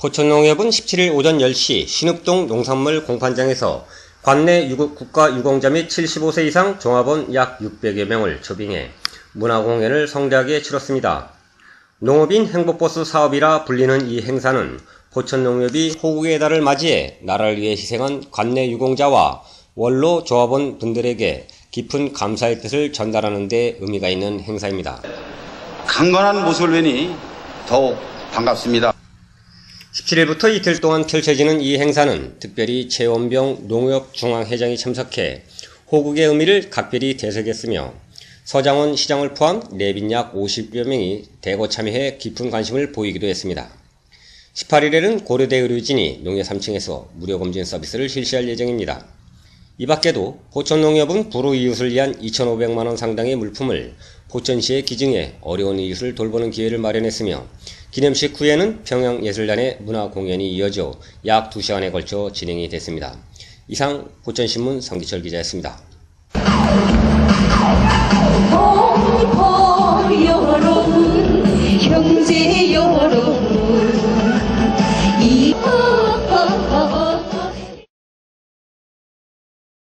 포천농협은 17일 오전 10시 신읍동 농산물 공판장에서 관내 유급 국가 유공자 및 75세 이상 종합원 약 600여 명을 초빙해 문화공연을 성대하게 치렀습니다. 농업인 행복버스 사업이라 불리는 이 행사는 포천농협이 호국의 달을 맞이해 나라를 위해 희생한 관내 유공자와 원로 조합원 분들에게 깊은 감사의 뜻을 전달하는 데 의미가 있는 행사입니다. 강건한 모습을 뵈니 더욱 반갑습니다. 17일부터 이틀 동안 펼쳐지는 이 행사는 특별히 최원병 농협중앙회장이 참석해 호국의 의미를 각별히 되새겼으며 서장원 시장을 포함 내빈 약 50여 명이 대거 참여해 깊은 관심을 보이기도 했습니다. 18일에는 고려대 의료진이 농협 3층에서 무료 검진 서비스를 실시할 예정입니다. 이 밖에도 포천농협은 불우 이웃을 위한 2,500만원 상당의 물품을 포천시에 기증해 어려운 이웃을 돌보는 기회를 마련했으며 기념식 후에는 평양예술단의 문화공연이 이어져 약 2시간에 걸쳐 진행이 됐습니다. 이상 포천신문 성기철 기자였습니다.